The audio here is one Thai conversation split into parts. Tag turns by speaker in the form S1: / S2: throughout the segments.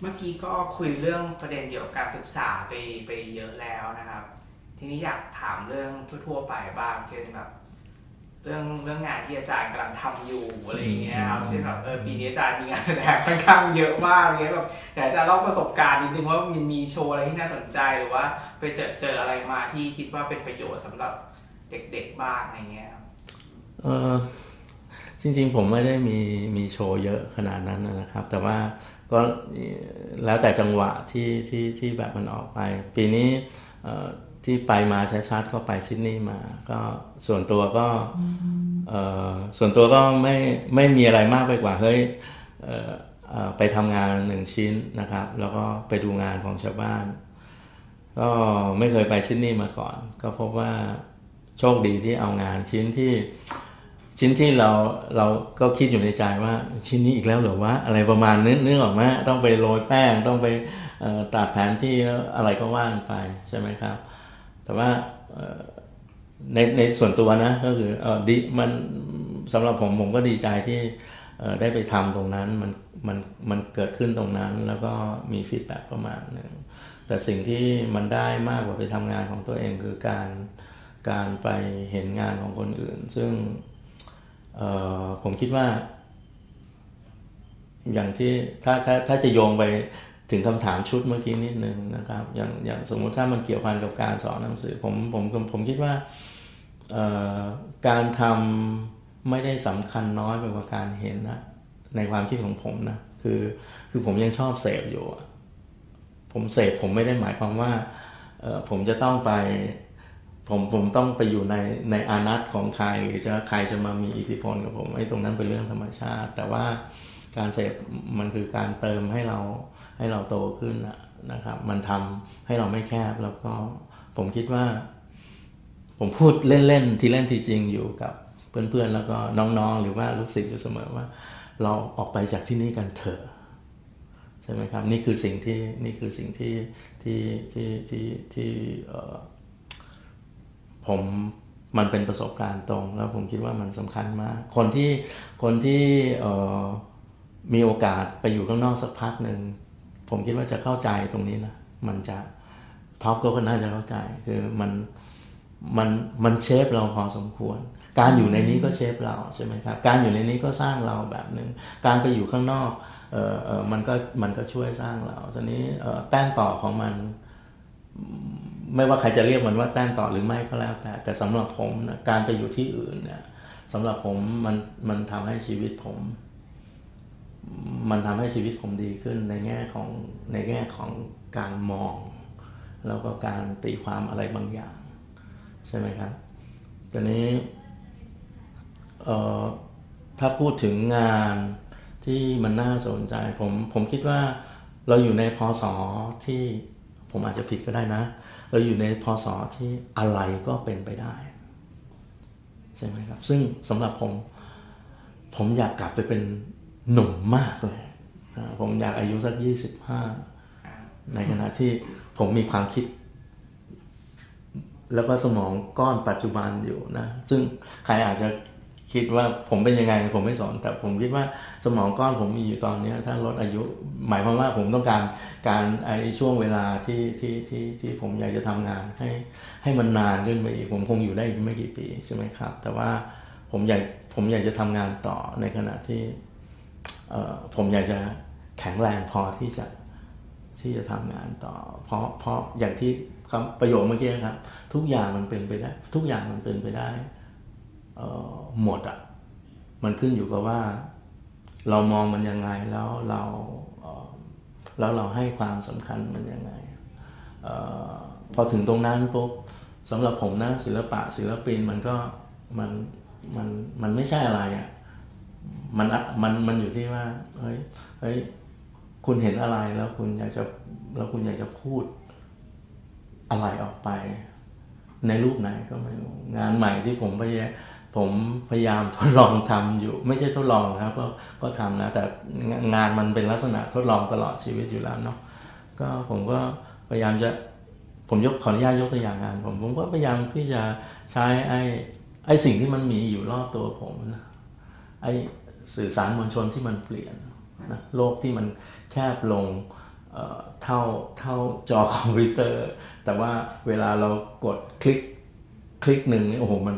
S1: เมื่อกี้ก็คุยเรื่องประเด็นเกี่ยวกับการศึกษาไปไปเยอะแล้วนะครับ ทีนี้อยากถามเรื่องทั่ว ๆ ไปบ้างเช่นแบบ เรื่องเรื่องงานที่อาจารย์กำลังทำอยู่อะไรอย่างเงี้ยครับเช่นแบบเออปีนี้อาจารย์มีงานแสดงค่อนข้างเยอะมากอะไรเงี้ยแบบอยากจะเล่าประสบการณ์นิดนึงว่ามันมีโชว์อะไรที่น่าสนใจหรือว่า ไปเจอเจออะไรมาที่คิดว่าเป็นประโยชน์สำหรับเด็กๆบ้างอะไรเงี้ยครับ
S2: เออจริงๆผมไม่ได้มีมีโชว์เยอะขนาดนั้นนะครับ แต่ว่า ก็แล้วแต่จังหวะที่ที่ที่แบบมันออกไป ปีนี้ที่ไปมาชัดๆก็ไปซิดนีย์มา ก็ส่วนตัวก็ส่วนตัวก็ไม่ไม่มีอะไรมากไปกว่าเฮ้ยไปทำงานหนึ่งชิ้นนะครับ แล้วก็ไปดูงานของชาวบ้าน ก็ไม่เคยไปซิดนีย์มาก่อน ก็พบว่าโชคดีที่เอางานชิ้นที่ ชิ้นที่เราเราก็คิดอยู่ในใจว่าชิ้นนี้อีกแล้วหรือว่าอะไรประมาณนึกนึกออกไหมต้องไปโรยแป้งต้องไปตัดแผนที่อะไรก็ว่างไปใช่ไหมครับ แต่ว่าในในส่วนตัวนะก็คือเออดีมันสำหรับผมผมก็ดีใจที่ได้ไปทำตรงนั้นมันมันมันเกิดขึ้นตรงนั้นแล้วก็มีฟีดแบ็ประมาณนึงแต่สิ่งที่มันได้มากกว่าไปทำงานของตัวเองคือการการไปเห็นงานของคนอื่น ซึ่ง ผมคิดว่า อย่างที่ถ้าถ้าถ้าจะโยงไปถึงคำถามชุดเมื่อกี้นิดนึงนะครับ อย่างอย่างสมมุติถ้ามันเกี่ยวพันกับการสอนหนังสือ ผมผมผมคิดว่าการทำไม่ได้สำคัญน้อยไปกว่าการเห็นนะในความคิดของผมนะคือคือผมยังชอบเสพอยู่ ผมเสพผมไม่ได้หมายความว่าผมจะต้องไป ผมผมต้องไปอยู่ในในอานัตของใครหรือจะใครจะมามีอิทธิพลกับผมไอ้ตรงนั้นเป็นเรื่องธรรมชาติ แต่ว่าการเสพมันคือการเติมให้เราให้เราโตขึ้นนะครับ มันทำให้เราไม่แคบแล้วก็ผมคิดว่า ผมพูดเล่นๆ ที่เล่นที่จริงอยู่กับเพื่อนๆ แล้วก็น้องๆ หรือว่าลูกศิษย์อยู่เสมอว่า เราออกไปจากที่นี่กันเถอะใช่ไหมครับ นี่คือสิ่งที่นี่คือสิ่งที่ที่ที่ที่ที่ ผมมันเป็นประสบการณ์ตรง แล้วผมคิดว่ามันสำคัญมาก คนที่คนที่มีโอกาสไปอยู่ข้างนอกสักพักหนึ่งผมคิดว่าจะเข้าใจตรงนี้นะมันจะท็อปก็น่าจะเข้าใจคือมันมันมันเชฟเราพอสมควร การอยู่ในนี้ก็เชฟเราใช่ไหมครับ การอยู่ในนี้ก็สร้างเราแบบหนึ่งการไปอยู่ข้างนอกเออเออมันก็มันก็ช่วยสร้างเราทีนี้แต้มต่อของมัน ไม่ว่าใครจะเรียกมันว่าแต้มต่อหรือไม่ก็แล้วแต่ แต่สำหรับผมนะการไปอยู่ที่อื่นเนี่ยสำหรับผมมันมันทำให้ชีวิตผม มันทำให้ชีวิตผมดีขึ้นในแง่ของในแง่ของการมอง แล้วก็การตีความอะไรบางอย่าง ใช่ไหมครับตอนนี้ถ้าพูดถึงงานที่มันน่าสนใจผมผมคิดว่าเราอยู่ในพศที่ ผมอาจจะผิดก็ได้นะ เราอยู่ในพศที่อะไรก็เป็นไปได้ ใช่ไหมครับ ซึ่งสำหรับผม ผมอยากกลับไปเป็นหนุ่มมากเลย ผมอยากอายุสักยี่สิบห้าในขณะที่ผมมีความคิด แล้วก็สมองก้อนปัจจุบันอยู่นะ ซึ่งใครอาจจะ คิดว่าผมเป็นยังไงผมไม่สอนแต่ผมคิดว่าสมองก้อนผมมีอยู่ตอนนี้ถ้าลดอายุ หมายความว่าผมต้องการการไอช่วงเวลาที่ที่ที่ที่ผมอยากจะทำงานให้ให้มันนานขึ้นไปอีกผมคงอยู่ได้ไม่กี่ปีใช่ไหมครับ แต่ว่าผมอยากผมอยากจะทำงานต่อในขณะที่เออผมอยากจะแข็งแรงพอที่จะที่จะทำงานต่อ เพราะเพราะอย่างที่คำประโยคเมื่อกี้ครับ ทุกอย่างมันเป็นไปได้ ทุกอย่างมันเป็นไปได้ หมดอะ่ะ มันขึ้นอยู่กับว่า เรามองมันยังไงแล้วเราแล้วเราให้ความสำคัญมันยังไงอพอถึงตรงนั้นปุ๊บสำหรับผมนะศิลปะศิลปินมันก็มันมันมันไม่ใช่อะไรอะ่ะมันมันมันอยู่ที่ว่าเฮ้ยเฮ้ยคุณเห็นอะไรแล้วคุณอยากจะแล้วคุณอยากจะพูดอะไรออกไป ในรูปไหนก็ไม่รู้งานใหม่ที่ผมพยาย ผมพยายามทดลองทำอยู่ ไม่ใช่ทดลองครับ ก็ก็ทำนะ แต่งานมันเป็นลักษณะทดลองตลอดชีวิตอยู่แล้วเนาะก็ผมก็พยายามจะผมยกขออนุญาตยกตัวอย่างงานผมผมก็พยายามที่จะใช้ไอ้ไอ้สิ่งที่มันมีอยู่รอบตัวผมนะไอ้สื่อสารมวลชนที่มันเปลี่ยนนะโลกที่มันแคบลงเท่าเท่าจอคอมพิวเตอร์ แต่ว่าเวลาเรากดคลิกคลิกหนึ่งนี่โอ้โหมัน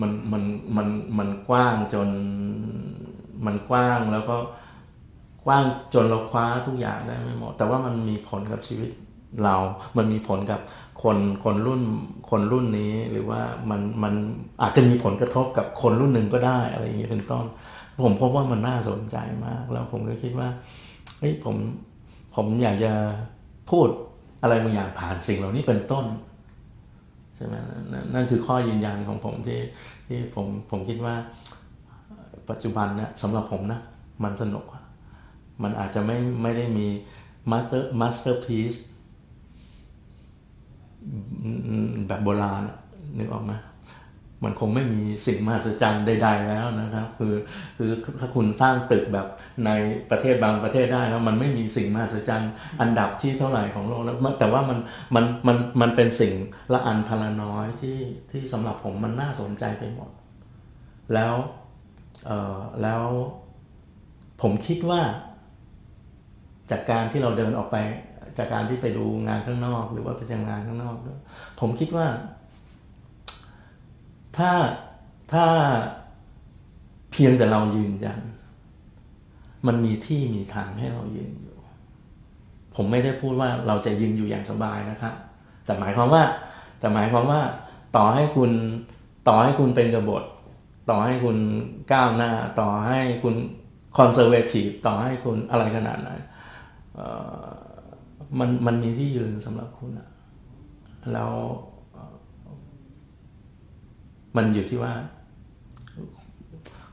S2: มันมันมันมันกว้างจนมันกว้างแล้วก็กว้างจนเราคว้าทุกอย่างได้ไม่หมด แต่ว่ามันมีผลกับชีวิตเรา มันมีผลกับคนคนรุ่นคนรุ่นนี้หรือว่ามันมันอาจจะมีผลกระทบกับคนรุ่นหนึ่งก็ได้อะไรอย่างเงี้ยเป็นต้น ผมพบว่ามันน่าสนใจมาก แล้วผมก็คิดว่าเฮ้ยผมผมอยากจะพูดอะไรบางอย่างผ่านสิ่งเหล่านี้เป็นต้น ช่ไหมนั่นคือข้อยืนยันของผมที่ที่ผมผมคิดว่าปัจจุบันนะสำหรับผมนะมันสนุก มันอาจจะไม่ไม่ได้มีมาสเตอร์มาสเตอร์พีซแบบโบราณนึกออกไหม มันคงไม่มีสิ่งมหัศจรรย์ใด ๆ แล้วนะครับ คือคือถ้าคุณสร้างตึกแบบในประเทศบางประเทศได้แล้วมันไม่มีสิ่งมหัศจรรย์อันดับที่เท่าไหร่ของโลกแล้วแต่ว่ามันมันมันมันเป็นสิ่งละอันพลาน้อยที่ที่สำหรับผมมันน่าสนใจไปหมด แล้วเออแล้วผมคิดว่า จากการที่เราเดินออกไป จากการที่ไปดูงานข้างนอก หรือว่าไปทำงานข้างนอก ผมคิดว่า ถ้าถ้าเพียงแต่เรายืนยัน มันมีที่มีทางให้เรายืนอยู่ ผมไม่ได้พูดว่าเราจะยืนอยู่อย่างสบายนะครับ แต่หมายความว่า แต่หมายความว่า ต่อให้คุณต่อให้คุณเป็นกบฏ ต่อให้คุณก้าวหน้า ต่อให้คุณคอนเซอร์เวทีฟต่อให้คุณอะไรขนาดไหนมันมันมีที่ยืนสำหรับคุณอะแล้ว มันอยู่ที่ว่า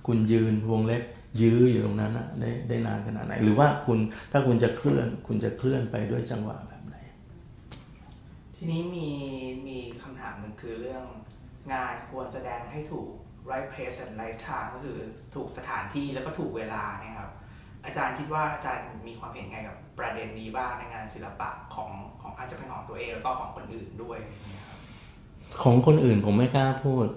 S2: คุณยืนวงเล็บยื้ออยู่ตรงนั้นนะได้ได้นานขนาดไหน หรือว่าคุณถ้าคุณจะเคลื่อน คุณจะเคลื่อนไปด้วยจังหวะแบบไหน
S1: ทีนี้มีมีคำถามหนึ่งคือเรื่องงานควรแสดงให้ถูก right place and right time ก็คือถูกสถานที่แล้วก็ถูกเวลานะครับ อาจารย์คิดว่าอาจารย์มีความเห็นไงกับประเด็นนี้บ้างในงานศิลปะของของอาจจะเป็นของตัวเองแล้วก็ของคนอื่นด้วย
S2: ของคนอื่นผมไม่กล้าพูด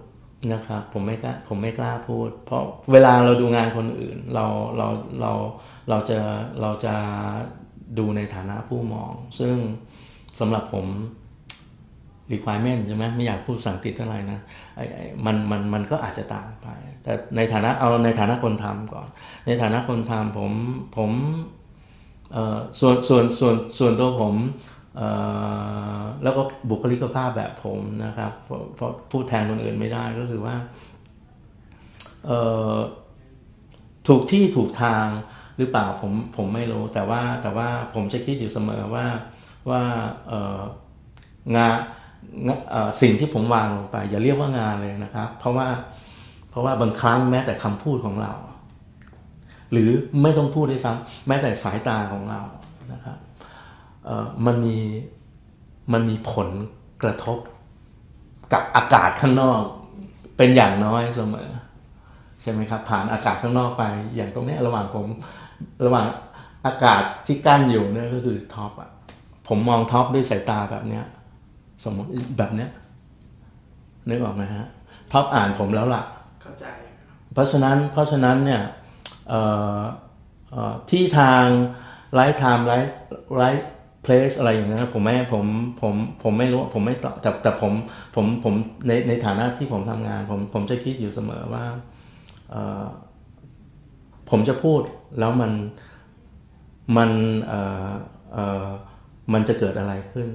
S2: นะครับผมไม่กล้าผมไม่กล้าพูด เพราะเวลาเราดูงานคนอื่น เราเราเราเราจะเราจะดูในฐานะผู้มอง ซึ่งสำหรับผม requirement ใช่ไหมไม่อยากพูดสังกฤษเท่าไหร่นะมันมันมันก็อาจจะต่างไป แต่ในฐานะเอาในฐานะคนทำก่อน ในฐานะคนทำผมผมส่วนส่วนส่วนส่วนตัวผม แล้วก็บุคลิกภาพแบบผมนะครับเพราะพูดแทนคนอื่นไม่ได้ก็คือว่าถูกที่ถูกทางหรือเปล่าผมผมไม่รู้แต่ว่าแต่ว่าผมจะคิดอยู่เสมอว่าว่างานสิ่งที่ผมวางลงไป อย่าเรียกว่างานเลยนะครับ เพราะว่าเพราะว่าบางครั้งแม้แต่คำพูดของเรา หรือไม่ต้องพูดด้วยซ้ำแม้แต่สายตาของเรานะครับ มันมีมันมีผลกระทบกับอากาศข้างนอกเป็นอย่างน้อยเสมอ ใช่ไหมครับ ผ่านอากาศข้างนอกไป อย่างตรงนี้ระหว่างผมระหว่างอากาศที่กั้นอยู่เนี่ยก็คือท็อปอะผมมองท็อปด้วยสายตาแบบเนี้ย สมมติแบบเนี้ยนึกออกไหมฮะท็อปอ่านผมแล้วล่ะ
S1: เข้าใจ
S2: เพราะฉะนั้นเพราะฉะนั้นเนี่ยที่ทางไลฟ์ไทม์ไลฟ์ไลฟ์ place อะไรอย่างเงี้ยผมไม่ผมผมผมไม่รู้ผมไม่แต่แต่ผมผมผมในในฐานะที่ผมทำงาน ผมผมจะคิดอยู่เสมอว่าผมจะพูดแล้วมันมันเออเออมันจะเกิดอะไรขึ้น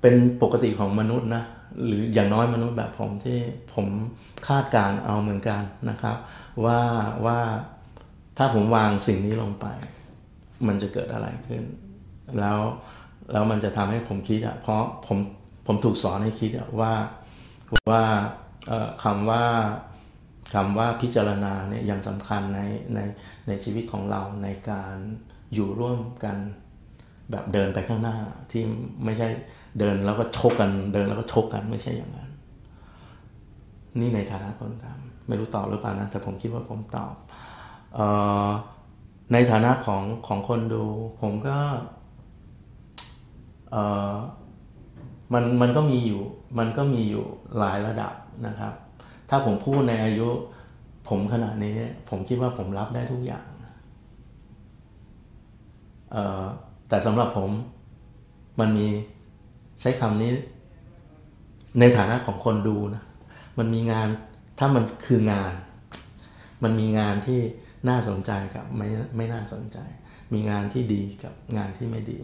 S2: เป็นปกติของมนุษย์นะหรืออย่างน้อยมนุษย์แบบผมที่ผมคาดการเอาเหมือนกันนะครับ ว่าว่าถ้าผมวางสิ่งนี้ลงไป มันจะเกิดอะไรขึ้น แล้วแล้วมันจะทำให้ผมคิดอะเพราะผมผมถูกสอนให้คิดอะว่าว่าคำว่าคำว่าพิจารณาเนี่ยยังสำคัญในในในชีวิตของเราในการอยู่ร่วมกันแบบเดินไปข้างหน้าที่ไม่ใช่เดินแล้วก็ชกกันเดินแล้วก็ชกกันไม่ใช่อย่างนั้น นี่ในฐานะคนทำไม่รู้ตอบหรือเปล่านะ แต่ผมคิดว่าผมตอบออ ในฐานะของของคนดู ผมก็เออมันมันก็มีอยู่ มันก็มีอยู่หลายระดับนะครับ ถ้าผมพูดในอายุ ผมขนาดนี้ ผมคิดว่าผมรับได้ทุกอย่างเออแต่สำหรับผมมันมีใช้คำนี้ ในฐานะของคนดูนะ มันมีงานถ้ามันคืองาน มันมีงานที่ น่าสนใจกับไม่ไม่น่าสนใจ มีงานที่ดีกับงานที่ไม่ดี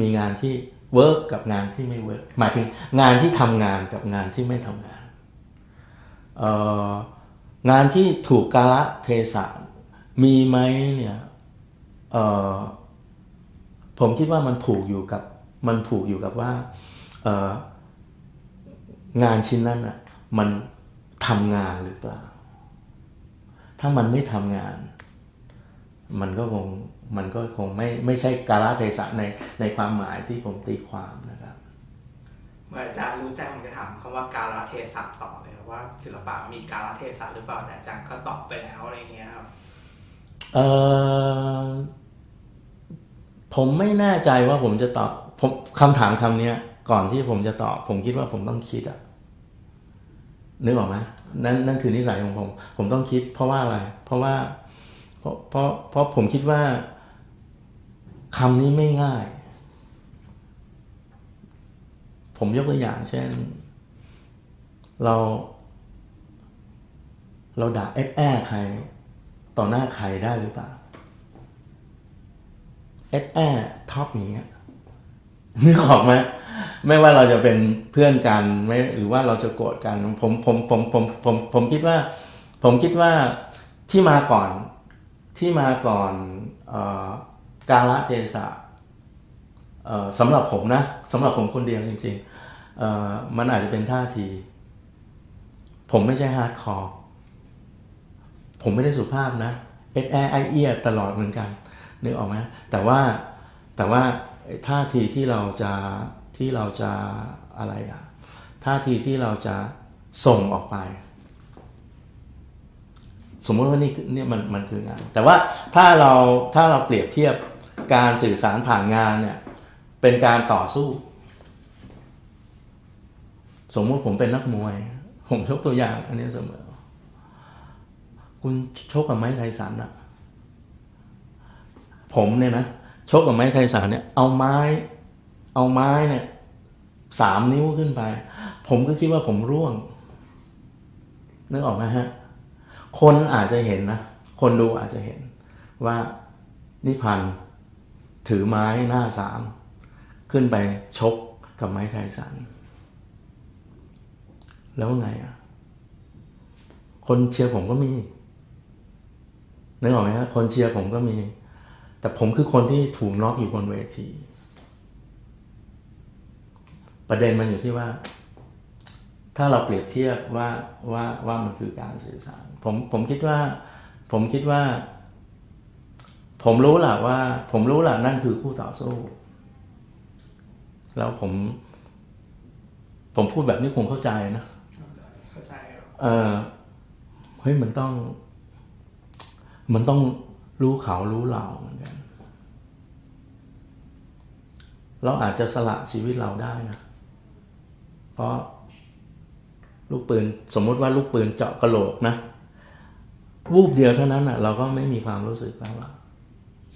S2: มีงานที่เวิร์กกับงานที่ไม่เวิร์กหมายถึงงานที่ทำงานกับงานที่ไม่ทำงานเอ่องานที่ถูกกาละเทศะมีไหมเนี่ยเอ่อผมคิดว่ามันผูกอยู่กับมันผูกอยู่กับว่าเอ่องานชิ้นนั้นอะมันทำงานหรือเปล่า ถ้ามันไม่ทำงาน มันก็คงมันก็คงไม่ไม่ใช่กาลเทศะในในความหมายที่ผมตีความนะครับ
S1: เหมื่อนอาจารย์รู้ใจผมจะถามคำว่าการละเทศะต่อเลยครับว่าศิลปะมีการละเทศะหรือเปล่าแต่อาจารย์ก็ตอบไปแล้วอะไรเงี้ยครับ
S2: เอ่อผมไม่แน่ใจว่าผมจะตอบผมคำถามคำนี้ก่อนที่ผมจะตอบ ผมคิดว่าผมต้องคิดอะนึกออกไหม นั่นนั่นคือนิสัยของผม ผมต้องคิด เพราะว่าอะไร เพราะว่า เพราะเพราะเพราะผมคิดว่าคำนี้ไม่ง่าย ผมยกตัวอย่าง เช่น เรา เราด่าแอดแอใคร ต่อหน้าใครได้หรือเปล่าแอดแอท็อปอย่างเงี้ยนึกออกไหม ไม่ว่าเราจะเป็นเพื่อนกันไม่หรือว่าเราจะโกรธกันผมผมผมผมผมผมคิดว่า ผมคิดว่าที่มาก่อนที่มาก่อนกาลเทศะสำหรับผมนะสำหรับผมคนเดียวจริงๆมันอาจจะเป็นท่าที ผมไม่ใช่ฮาร์ดคอร์ผมไม่ได้สุภาพนะเอ็ดแอไอเอียตลอดเหมือนกันนึกออกไหมแต่ว่าแต่ว่าท่าทีที่เราจะ ที่เราจะอะไรอะท่าทีที่เราจะส่งออกไป สมมติว่านี่นี่มันมันคืองาน แต่ว่าถ้าเราถ้าเราเปรียบเทียบการสื่อสารผ่านงานเนี่ยเป็นการต่อสู้ สมมติผมเป็นนักมวย ผมยกตัวอย่างอันนี้เสมอ คุณชกกับไม้ไทสันอะผมเนี่ยนะชกกับไม้ไทสันเนี่ยเอาไม้ เอาไม้เนี่ยสามนิ้วขึ้นไป ผมก็คิดว่าผมร่วงนึกออกไหมฮะ คนอาจจะเห็นนะ คนดูอาจจะเห็นว่านิพันธ์ถือไม้หน้าสาม ขึ้นไปชกกับไม้ไทสัน แล้วไงอะ คนเชียร์ผมก็มีนึกออกไหมฮะคนเชียร์ผมก็มี แต่ผมคือคนที่ถูกน็อกอยู่บนเวที ประเด็นมันอยู่ที่ว่า ถ้าเราเปรียบเทียบว่าว่าว่ามันคือการสื่อสาร ผมผมคิดว่า ผมคิดว่า ผมรู้แหละว่า ผมรู้แหละนั่นคือคู่ต่อสู้ แล้วผม ผมพูดแบบนี้คงเข้าใจนะ
S1: เข้าใจ
S2: เออเฮ้ยมันต้อง มันต้องรู้เขารู้เราเหมือนกันเราอาจจะสละชีวิตเราได้นะเพ ราะลูกปืนสมมติว่าลูกปืนเจาะกระโหลกนะ วูบเดียวเท่านั้นอะ เราก็ไม่มีความรู้สึกแล้ว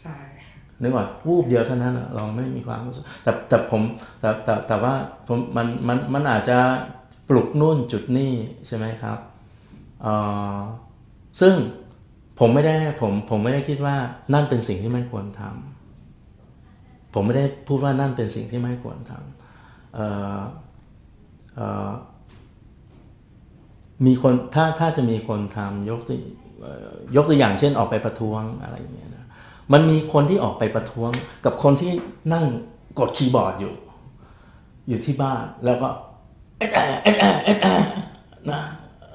S1: ใช่
S2: นึกว่าวูบเดียวเท่านั้นอะ เราไม่มีความรู้สึก แต่แต่ผมแต่แต่แต่ว่าผมมันมันมันอาจจะปลุกนู่นจุดนี่ใช่ไหมครับซึ่งผมไม่ได้ผมผมไม่ได้คิดว่านั่นเป็นสิ่งที่ไม่ควรทำผมไม่ได้พูดว่านั่นเป็นสิ่งที่ไม่ควรทำ มีคนถ้าถ้าจะมีคนทำยกตัวยกตัวอย่างเช่นออกไปประท้วงอะไรอย่างเงี้ยนะมันมีคนที่ออกไปประท้วง กับคนที่นั่งกดคีย์บอร์ดอยู่ อยู่ที่บ้านแล้วก็เอ็ดแอเอ็ดแอเออนะ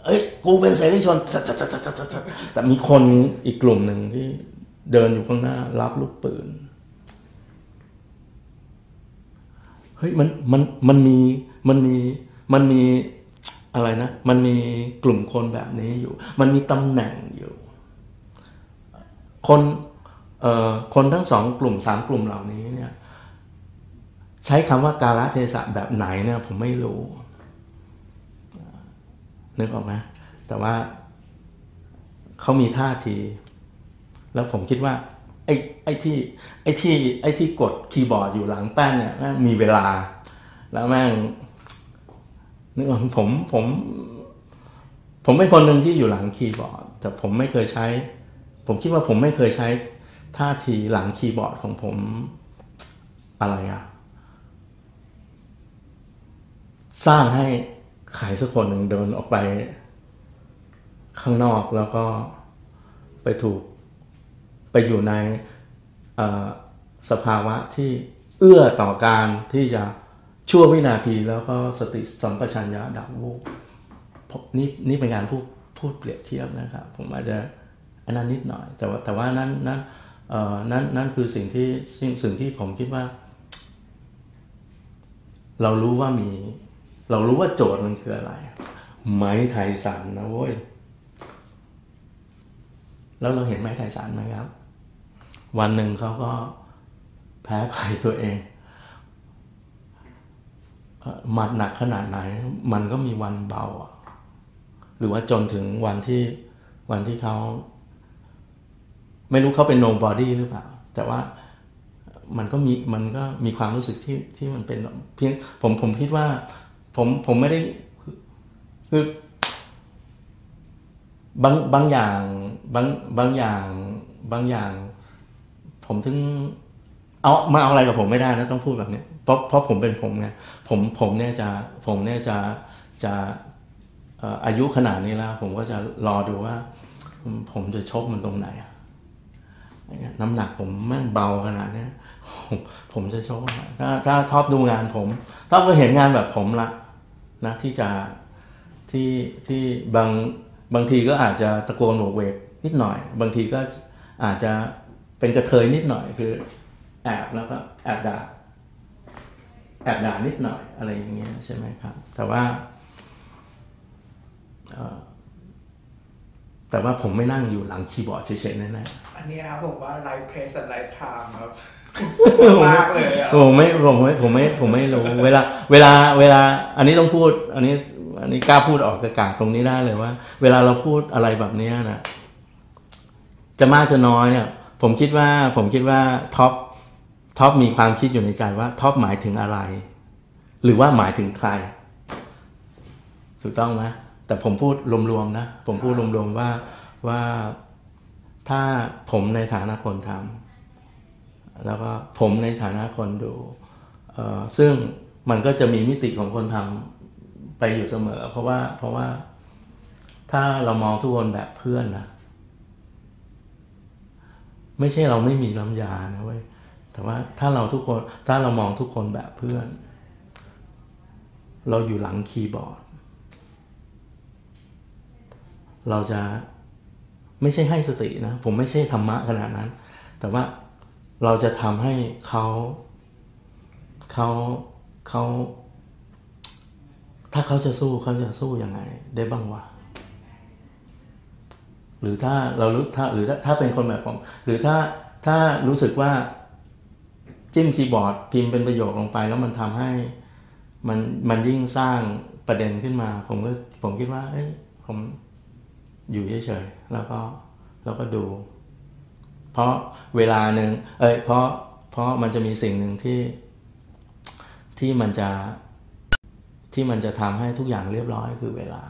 S2: เอ้ยกูเป็นเสรีชนแต่มีคนอีกกลุ่มหนึ่งที่เดินอยู่ข้างหน้า รับลูกปืนเฮ้ยมันมันมันมีมันมีมันมี มันมีอะไรนะ มันมีกลุ่มคนแบบนี้อยู่ มันมีตำแหน่งอยู่ คนเอ่อคนทั้งสองกลุ่มสามกลุ่มเหล่านี้เนี่ยใช้คำว่ากาลเทศะแบบไหนเนี่ยผมไม่รู้นึกออกไหมแต่ว่าเขามีท่าที แล้วผมคิดว่า ไอ้ไอ้ที่ไอ้ที่ไอ้ที่กดคีย์บอร์ดอยู่หลังแป้นเนี่ยแม่งมีเวลา แล้วแม่ง นึกว่าผมผม ผมเป็นคนหนึ่งที่อยู่หลังคีย์บอร์ด แต่ผมไม่เคยใช้ ผมคิดว่าผมไม่เคยใช้ท่าทีหลังคีย์บอร์ดของผมอะไรอะสร้างให้ใครสักคนหนึ่งเดินออกไป ข้างนอกแล้วก็ไปถูกไปอยู่ในสภาวะที่เอื้อต่อการที่จะ ชั่ววินาทีแล้วก็สติสัมปชัญญะดับวูบนี่นี่เป็นการพูดพูดเปรียบเทียบนะครับ ผมอาจจะอันนั้นนิดหน่อย แต่ว่าแต่ว่านั้นนั้นเอ่อนั้นนั่นคือสิ่งที่สิ่งสิ่งที่ผมคิดว่า เรารู้ว่ามี เรารู้ว่าโจทย์มันคืออะไร ไม้ไทยสันนะเว้ยแล้วเราเห็นไม้ไทยสันไหมครับ วันหนึ่งเขาก็แพ้ภัยตัวเอง หมัดหนักขนาดไหน มันก็มีวันเบา หรือว่าจนถึงวันที่วันที่เขาไม่รู้เขาเป็น nobody หรือเปล่า แต่ว่ามันก็มีมันก็มีความรู้สึกที่ที่มันเป็นเพียงผมผมคิดว่า ผมผมไม่ได้คือบางบางอย่างบางบางอย่างบางอย่าง ผมถึงเอามาเอาอะไรกับผมไม่ได้นะต้องพูดแบบนี้ เพราะเพราะผมเป็นผมไงผมผมเนี่ยจะผมเนี่ยจะจะอายุขนาดนี้แล้ว ผมก็จะรอดูว่า ผมจะชกมันตรงไหนน้ำหนักผมแม่งเบาขนาดนี้ผมจะชกถ้าถ้าท็อปดูงานผมท็อปก็เห็นงานแบบผมละนะที่จะที่ที่บางบางทีก็อาจจะตะโกนโวกเวกนิดหน่อย บางทีก็อาจจะเป็นกระเทยนิดหน่อยคือแอบแล้วก็แอบด่า แอบด่านิดหน่อยอะไรอย่างเงี้ยใช่ไหมครับ แต่ว่าแต่ว่าผมไม่นั่งอยู่หลังคีย์บอร์ดเฉยๆแน่
S1: ๆอันนี้ครับผมว่าไลฟ์เพรสไลฟ์ไทม์ครับมากเลยอะ
S2: ผมไม่ผมไม่ผมไม่ผมไม่รู้เวลาเวลาเวลา อันนี้ต้องพูด อันนี้ อันนี้กล้าพูดออกกากตรงนี้ได้เลยว่า เวลาเราพูดอะไรแบบนี้นะจะมากจะน้อยเนี่ย ผมคิดว่าผมคิดว่าท็อป ท็อปมีความคิดอยู่ในใจว่าท็อปหมายถึงอะไร หรือว่าหมายถึงใคร ถูกต้องไหมแต่ผมพูดรวมๆนะ ผมพูดรวมๆว่าว่าถ้าผมในฐานะคนทำแล้วก็ผมในฐานะคนดู ซึ่งมันก็จะมีมิติของคนทำไปอยู่เสมอ เพราะว่าเพราะว่าถ้าเรามองทุกคนแบบเพื่อนนะไม่ใช่เราไม่มีน้ำยานะเว้ย แต่ว่าถ้าเราทุกคนถ้าเรามองทุกคนแบบเพื่อน เราอยู่หลังคีย์บอร์ด เราจะไม่ใช่ให้สตินะ ผมไม่ใช่ธรรมะขนาดนั้น แต่ว่าเราจะทำให้เขาเขาเขาถ้าเขาจะสู้เขาจะสู้ยังไง ได้บ้างวะหรือถ้าเรารู้ถ้าหรือถ้าถ้าเป็นคนแบบผม หรือถ้าถ้ารู้สึกว่า จิ้มคีย์บอร์ดพิมพ์เป็นประโยคลงไป แล้วมันทำให้มันมันยิ่งสร้างประเด็นขึ้นมา ผมก็ผมคิดว่าเอ้ยผมอยู่เฉยๆแล้วก็แล้วก็ดู เพราะเวลาหนึ่งเอ้ยเพราะเพราะมันจะมีสิ่งหนึ่งที่ที่มันจะที่มันจะทำให้ทุกอย่างเรียบร้อยคือเวลา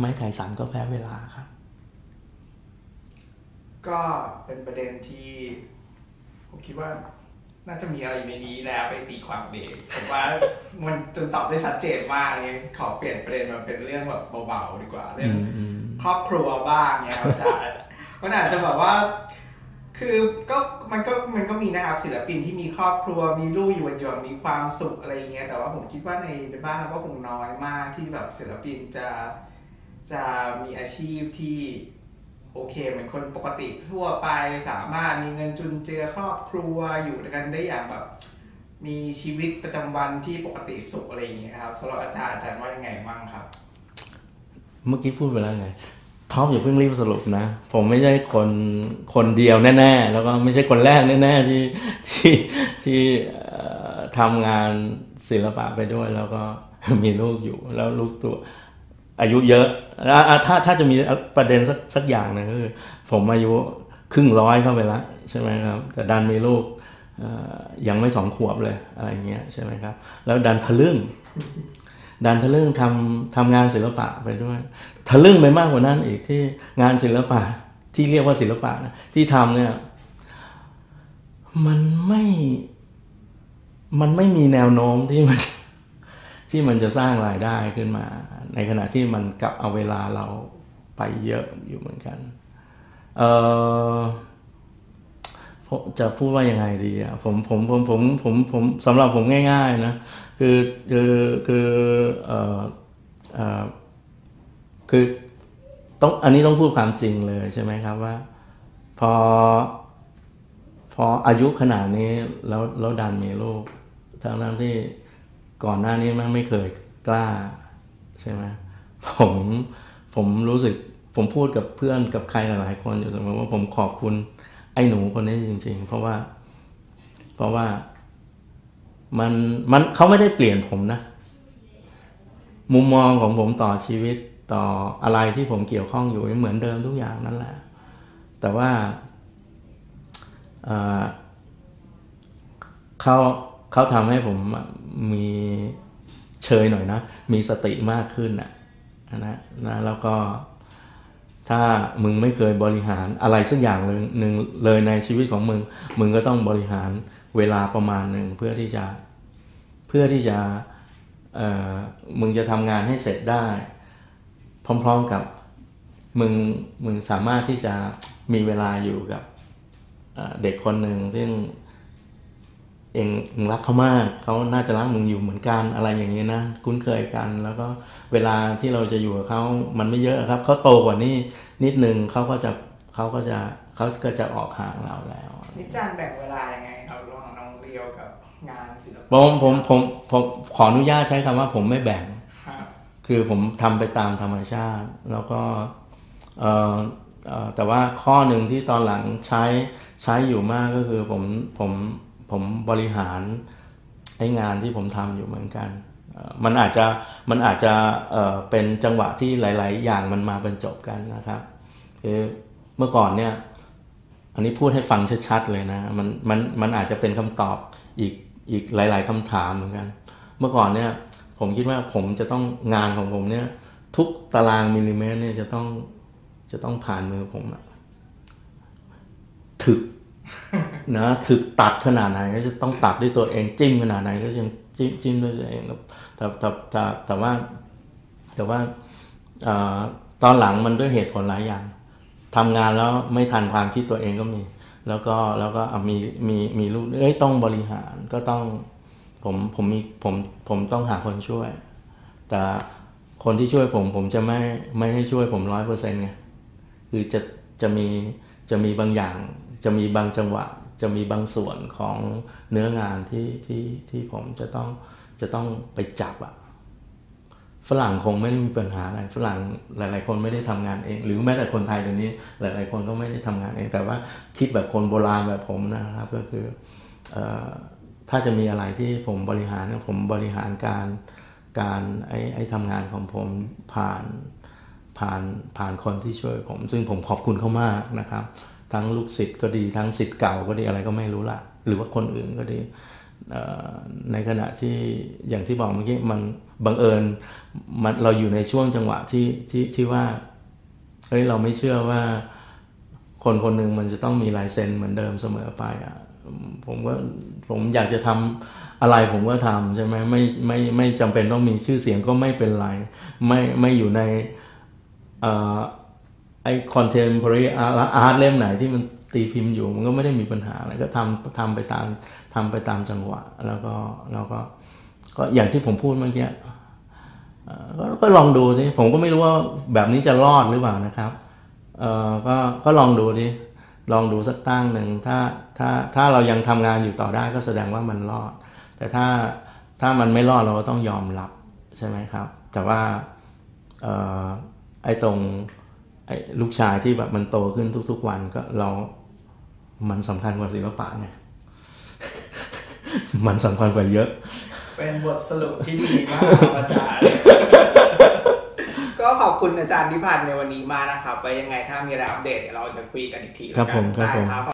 S2: ไม่ไทยสันก็แพ้เวลาครับ
S1: ก็เป็นประเด็นที่ผมคิดว่า น่าจะมีอะไรในนี้แล้วไปตีความเองผมว่ามันจนตอบได้ชัดเจนมากเลยขอเปลี่ยนประเด็นมาเป็นเรื่องแบบเบาๆดีกว่าเรื่องครอบครัวบ้างเนี่ยอาจารย์มันอาจจะแบบว่า คือก็มันก็มันก็มีนะครับศิลปินที่มีครอบครัวมีลูกอยู่อยู่มีความสุขอะไรเงี้ยแต่ว่าผมคิดว่าในในบ้านเราก็คงน้อยมากที่แบบศิลปินจะจะมีอาชีพที่ โอเคเหมือนคนปกติทั่วไปสามารถมีเงินจุนเจือครอบครัวอยู่กันได้อย่างแบบ มีชีวิตประจำวันที่ปกติสุขอะไรอย่างเงี้ยครับสำหรับอาจารย์อาจารย์ว่ายังไงบ้างครับ
S2: เมื่อกี้พูดไปแล้วไงท็อปอย่าเพิ่งรีบสรุปนะ ผมไม่ใช่คนคนเดียวแน่ ๆ แล้วก็ไม่ใช่คนแรกแน่ๆที่ที่ที่ทำงานศิลปะไปด้วย แล้วก็มีลูกอยู่แล้วลูกตัว อายุเยอะถ้าถ้าจะมีประเด็นสักสักอย่างนึงคือผมอายุครึ่งร้อยเข้าไปแล้วใช่ไหมครับ แต่ดันมีลูกยังไม่สองขวบเลยอะไรเงี้ยใช่ไหมครับ แล้วดันทะลึ่ง ดันทะลึ่งทำทำงานศิลปะไปด้วย ทะลึ่งไปมากกว่านั้นอีกที่งานศิลปะที่เรียกว่าศิลปะนะที่ทำเนี่ยมันไม่ มันไม่มีแนวโน้มที่มัน ที่มันจะสร้างรายได้ขึ้นมา ในขณะที่มันกลับเอาเวลาเราไปเยอะอยู่เหมือนกัน เออจะพูดว่ายังไงดีอะผมผมผมผมผมผมสำหรับผมง่าย ๆ นะ คือคือคือเออเออคือต้องอันนี้ต้องพูดความจริงเลยใช่ไหมครับว่า พอพออายุขนาดนี้แล้วแล้วดันมีลูกทั้งนั้นที่ ก่อนหน้านี้มันไม่เคยกล้าใช่ไหมผมผมรู้สึกผมพูดกับเพื่อนกับใครหลาย ๆ คนอยู่เสมอว่าผมขอบคุณไอ้หนูคนนี้จริง ๆ เพราะว่า เพราะว่ามันมันเขาไม่ได้เปลี่ยนผมนะ มุมมองของผมต่อชีวิตต่ออะไรที่ผมเกี่ยวข้องอยู่เหมือนเดิมทุกอย่างนั่นแหละ แต่ว่าเขา เขาทำให้ผมมีเชยหน่อยนะ มีสติมากขึ้นนะนะนะแล้วก็ถ้ามึงไม่เคยบริหารอะไรสักอย่างเลยหนึ่งเลยในชีวิตของมึง มึงก็ต้องบริหารเวลาประมาณหนึ่งเพื่อที่จะเพื่อที่จะมึงจะทำงานให้เสร็จได้ พร้อมๆกับมึงมึงสามารถที่จะมีเวลาอยู่กับเด็กคนหนึ่งซึ่ง เองรักเขามากเขาน่าจะรักมึงอยู่เหมือนกันอะไรอย่างนี้นะคุ้นเคยกัน แล้วก็เวลาที่เราจะอยู่กับเขามันไม่เยอะครับเขาโตกว่านี้นิดนึงเขาก็จะเขาก็จะเขาก็จะออกห่างเราแล้ว
S1: นิจารแบ่งเวลายังไงครับระหว่างน้องเรียวกับงานศิลปะ
S2: ผมผมผมผมขออนุญาตใช้คำว่าผมไม่แบ่งคือผมทำไปตามธรรมชาติ แล้วก็เอ่อแต่ว่าข้อหนึ่งที่ตอนหลังใช้ใช้อยู่มากก็คือผมผม ผมบริหารไอ้งานที่ผมทำอยู่เหมือนกัน มันอาจจะมันอาจจะเป็นจังหวะที่หลาย ๆ อย่างมันมาบรรจบกันนะครับคือเมื่อก่อนเนี่ยอันนี้พูดให้ฟังชัด ๆ เลยนะมันมันมันอาจจะเป็นคำตอบอีกอีกหลาย ๆคำถามเหมือนกัน เมื่อก่อนเนี่ยผมคิดว่าผมจะต้องงานของผมเนี่ยทุกตารางมิลลิเมตรเนี่ยจะต้องจะต้องผ่านมือผมถึก นะถึกตัดขนาดไหนก็จะต้องตัดด้วยตัวเองจิ้มขนาดไหนก็ยังจิ้มจิ้มด้วยตัวเองแต่แต่แต่แต่ว่าแต่ว่าตอนหลังมันด้วยเหตุผลหลายอย่างทำงานแล้วไม่ทันความคิดตัวเองก็มี แล้วก็แล้วก็มีมีมีลูกเอ้ยต้องบริหารก็ต้องผมผมมีผมผมต้องหาคนช่วย แต่คนที่ช่วยผมผมจะไม่ไม่ให้ช่วยผมร้อยเปอร์เซ็นต์ไงคือจะจะมีจะมีบางอย่างจะมีบางจังหวะ จะมีบางส่วนของเนื้องานที่ที่ที่ผมจะต้องจะต้องไปจับอะฝรั่งคงไม่มีปัญหาอะไรฝรั่งหลาย ๆ คนไม่ได้ทำงานเอง หรือแม้แต่คนไทยเดี๋ยวนี้ หลาย ๆ คนก็ไม่ได้ทำงานเอง แต่ว่าคิดแบบคนโบราณแบบผมนะครับ ก็คืออถ้าจะมีอะไรที่ผมบริหารผมบริหารการการไอ้ไอ้ทำงานของผมผ่านผ่านผ่านคนที่ช่วยผม ซึ่งผมขอบคุณเขามากนะครับ ทั้งลูกศิษย์ก็ดีทั้งศิษย์เก่าก็ดีอะไรก็ไม่รู้ละหรือว่าคนอื่นก็ดีในขณะที่อย่างที่บอกเมื่อกี้มันบังเอิญมันเราอยู่ในช่วงจังหวะที่ที่ที่ว่าเฮ้ยเราไม่เชื่อว่าคนคนหนึ่งมันจะต้องมีลายเซ็นเหมือนเดิมเสมอไปอะผมก็ผมอยากจะทำอะไรผมก็ทำใช่ไหมไม่ไม่ไม่จำเป็นต้องมีชื่อเสียงก็ไม่เป็นไร ไม่ไม่อยู่ใน ไอคอนเทมพอรีอาร์ตเล่มไหนที่มันตีพิมพ์อยู่มันก็ไม่ได้มีปัญหาอะไรก็ทำทำไปตามทำไปตามจังหวะ แล้วก็แล้วก็ก็อย่างที่ผมพูดเมื่อกี้ก็ลองดูสิผมก็ไม่รู้ว่าแบบนี้จะรอดหรือเปล่านะครับเออก็ก็ลองดูดิลองดูสักตั้งหนึ่งถ้าถ้าถ้าเรายังทำงานอยู่ต่อได้ก็แสดงว่ามันรอด แต่ถ้าถ้ามันไม่รอดเราก็ต้องยอมรับใช่ไหมครับ แต่ว่าออไอ้ตรง ลูกชายที่แบบมันโตขึ้นทุก ๆ วันก็เรา มันสำคัญกว่าศิลปะไง มันสำคัญกว่าเยอะ
S1: เป็นบทสรุปที่ดีมากอาจารย์ ก็ขอบอบคุณอาจารย์นิพันธ์ในวันนี้มากนะครับไว้ยังไงถ้ามีอะไรอัปเดตเดี๋ยวเราจะคุยกันอีกที
S2: ครับผมครับผม
S1: ได้ครับ